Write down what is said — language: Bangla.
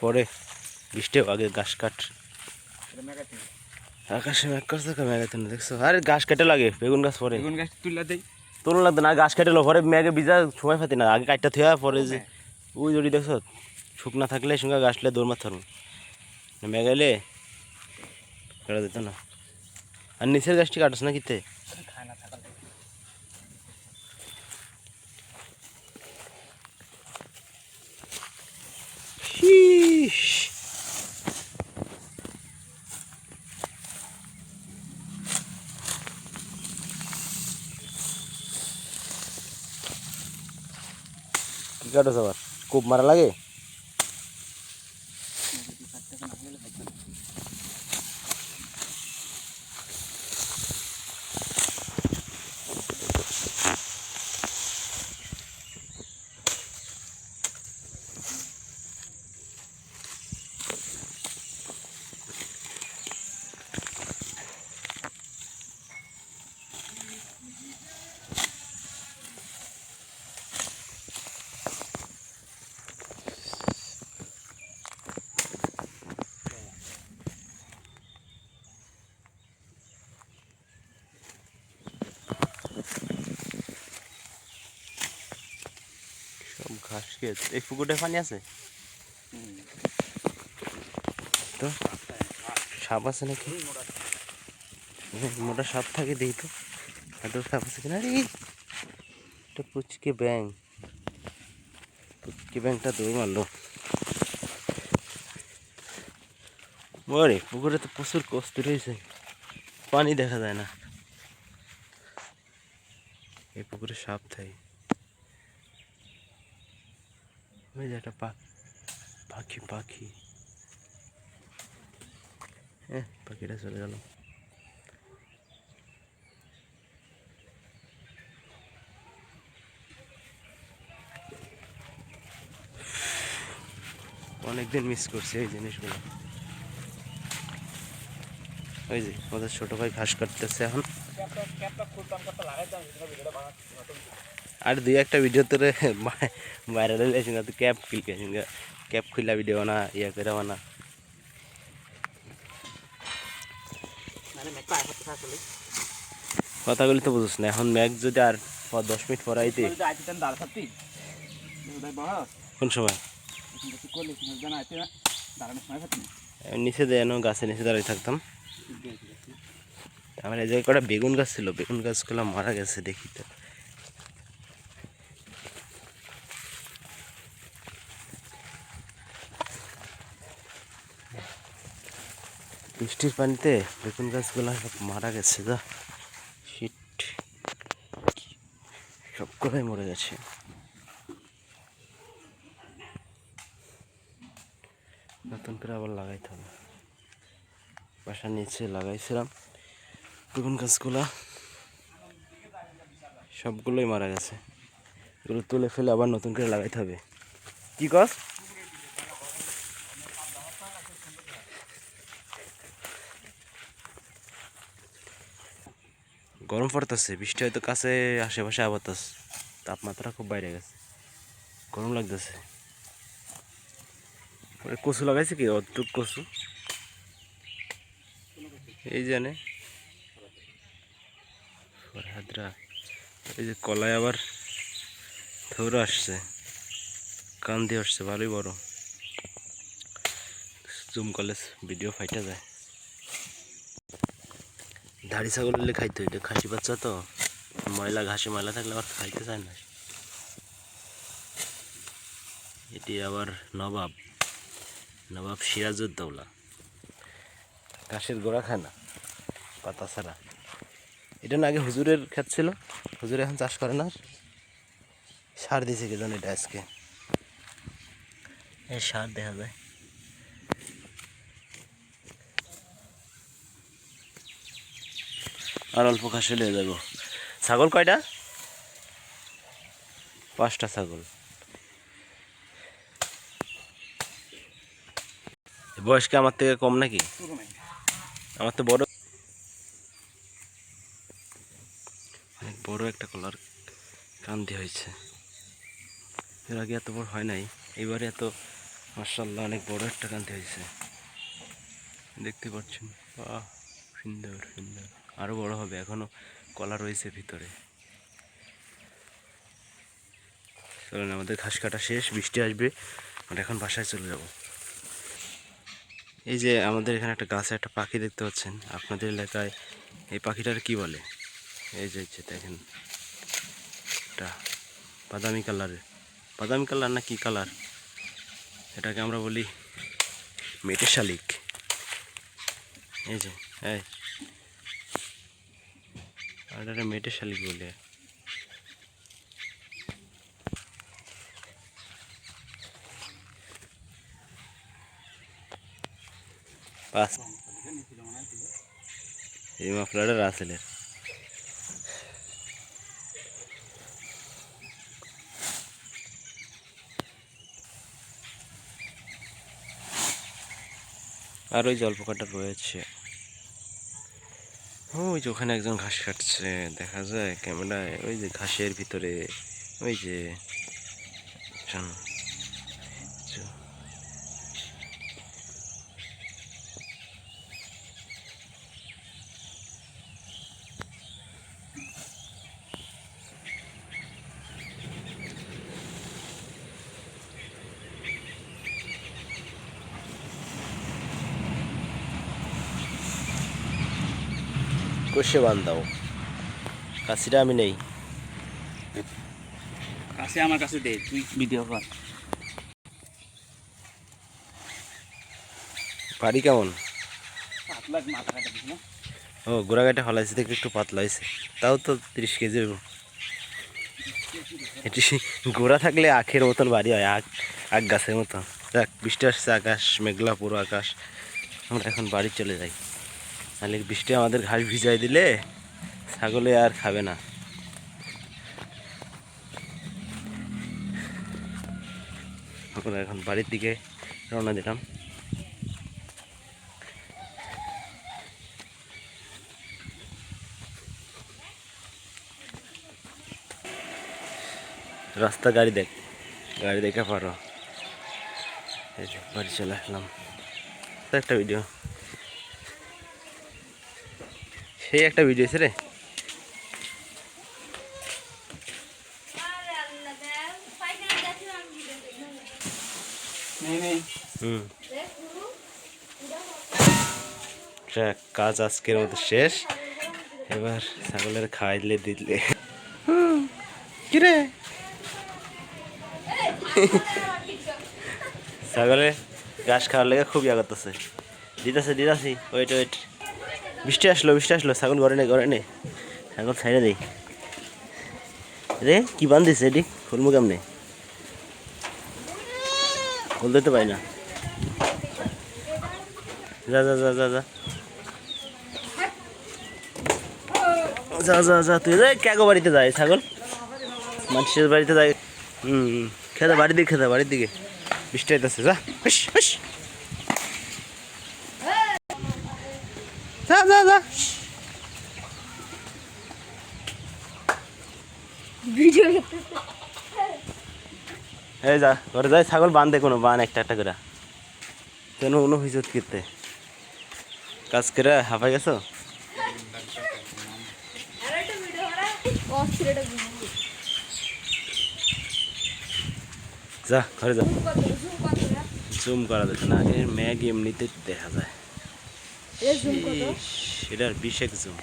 পরে বৃষ্টিও আগে ঘাস কাট। আকাশে মেঘ করছে না দেখছ? আরে ঘাস কেটে লাগে বেগুন গাছ পরে। বেগুন গাছ দেই। লাগতো না ঘাস কেটে লো পরে মেঘে ভিজা সময় পাতি না আগে কাটটা থিয়া পরে যে ওই জড়ি দেখছ? শুকনা থাকলে সঙ্গে গাছলে দৌড় না মেঘ এলে কেটে দিত না। আর নিচের গাছটি কাটছ না কিতে খায় না থাকার শীষ কি কাটছ আবার খুব মারা লাগে ঘাস খেয়ে এই পুকুরটা পানি আছে? তো, সাপ আছে নাকি? মোটা সাপ থাকে দেখি তো। এত সাপ আছে কিনা? রে এটা পুচকে ব্যাং পুচকে ব্যাংটা দৌড় মারলো। ওরে, পুকুরে তো প্রচুর কষ্ট রয়েছে। পানি দেখা যায় না। এই পুকুরে সাপ থাকে। ওই যে একটা পাখি পাখি। হ্যাঁ পাখিটা চলে গেল। অনেকদিন মিস করছি এই জিনিসগুলো। ওই যে ওদের ছোট ভাই ঘাস কাটতেছে এখন। আর দুই একটা ভিডিও তোরে ভাইরাল হয়েছে না, তো ক্যাপ খুলকে ক্যাপ খুললা ভিডিও না ইয়া করে আসতে কথাগুলি তো বুঝিস না, এখন ম্যাগ যদি আর দশ মিনিট পর আইতে। কোন সময়? নিচে দেয়ানো গাছে নিচে দাঁড়িয়ে থাকতাম। আমার এই জায়গায় কটা বেগুন গাছ ছিল, বেগুন গাছগুলো মারা গেছে দেখি তো। বৃষ্টির পানিতে বেগুন গাছগুলো সব মারা গেছে, যা। শীত সবগুলোই মরে গেছে। নতুন করে আবার লাগাইতে হবে। বাসার নিচে লাগাইছিলাম। বেগুন গাছগুলা সবগুলোই মারা গেছে। এগুলো তুলে ফেলে আবার নতুন করে লাগাইতে হবে। কি কস? গরম পড়তেছে, বৃষ্টি হয়তো কাছে, আশেপাশে আবাতাস তাপমাত্রা খুব বাইরে গেছে। গরম লাগতেছে। ওরে কচু লাগাইছে কি? অতটুক কচু। এই জানে এই যে কলায় আবার থৌর আসছে। কান দিয়ে আসছে, ভালোই বড়। জুম কলেজ ভিডিও ফাইটা যায়। দাড়ি ছাগল হলে খাইতে হইতো, খাসি বাচ্চা তো। ময়লা, ঘাসে ময়লা থাকলে আবার খাইতে চায় না। এটি আবার নবাব নবাব সিরাজউদ্দৌলা। ঘাসের গোড়া খায় না, পাতা ছাড়া। এটা না আগে হুজুরের ক্ষেত ছিল, হুজুর এখন চাষ করে না। সার দিয়েছে কে জানে এটা আজকে। সার দেখা যায়। আর অল্প ঘাস হয়ে যাব। ছাগল কয়টা? পাঁচটা ছাগল। এ বয়স কি আমার থেকে কম নাকি? আমার তো বড় অনেক বড় একটা কলার কান্দি হয়েছে। এর আগে এত বড় হয় নাই, এবারে এত মার্শাল্লাহ অনেক বড় একটা কান্তি হয়েছে। দেখতে পাচ্ছেন? বাহ, সুন্দর সুন্দর। আরও বড় হবে এখনও কলা রয়েছে ভিতরে। চলুন, আমাদের ঘাস কাটা শেষ, বৃষ্টি আসবে, আমরা এখন বাসায় চলে যাব। এই যে আমাদের এখানে একটা গাছে একটা পাখি দেখতে পাচ্ছেন, আপনাদের এলাকায় এই পাখিটার কি বলে? এই যে দেখেন, এটা বাদামি কালারের। বাদামি কালার না কি কালার? এটাকে আমরা বলি মেটে শালিক এই যে, এই আর মেটে শালিক বলে। এই মাফলারটা রাসেলের। আর ওই জলপোকাটা রয়েছে। ওই যে ওখানে একজন ঘাস কাটছে, দেখা যায় ক্যামেরায়, ওই যে ঘাসের ভিতরে, ওই যে কষে বান দাও কাশিটা আমি নেই। কাছে আমার কাছে দে তুই ভিডিও কর। বাড়ি কেমন? পাতলা মাথা কাটা দিস না? ও গোড়াঘাটে ফলাইছে দেখে একটু পাতলা হয়েছে তাও তো তিরিশ কেজি এটি গোড়া থাকলে আখের মতন বাড়ি হয় আখ আখ গাছের মতন। দেখ বৃষ্টি আসছে আকাশ মেঘলা পুরো আকাশ। আমরা এখন বাড়ি চলে যাই। তাহলে বৃষ্টি আমাদের ঘাস ভিজাই দিলে ছাগলে আর খাবে না। এখন বাড়ির দিকে রওনা দিলাম। রাস্তা গাড়ি দেখ, গাড়ি দেখে পারো। বাড়ি চলে আসলাম। একটা ভিডিও সেই একটা ভিডিও আছে রে। কাজ আজকের মতো শেষ। এবার ছাগলের খাইলে দিলে। কিরে? ছাগলে ঘাস খাওয়ার লেগে খুব ইয়া করতেছে দিতেছে দিতেছি ওয়েট ওয়েট বৃষ্টি আসলো বৃষ্টি আসলো। ছাগল ঘরে নেই ঘরে নেই ছাগল ছাইড়ে দেই রে, কি বান্ধিস এটি? খুলমু কেমনে? খুলতে তো পাই না। যা যা যা যা যা। যা যা যা, তুই রে ক্যাগো বাড়িতে যায় ছাগল? মানুষের বাড়িতে যায়। হুম খেতে বাড়ির দিকে খেতে বাড়ির দিকে। বৃষ্টি আইতেছে, যা। যা যা যা। এই যা ঘরে যাই ছাগল বাঁধে কোনো বান একটা একটা করে। কেন কোনো হুইজত করতে। কাজ করে হাঁপাই গেছো? যা ঘরে যা। জুম করা যাচ্ছে না এর ম্যাগ এমনিতে দেখা যায়। এটার বিশেক জুম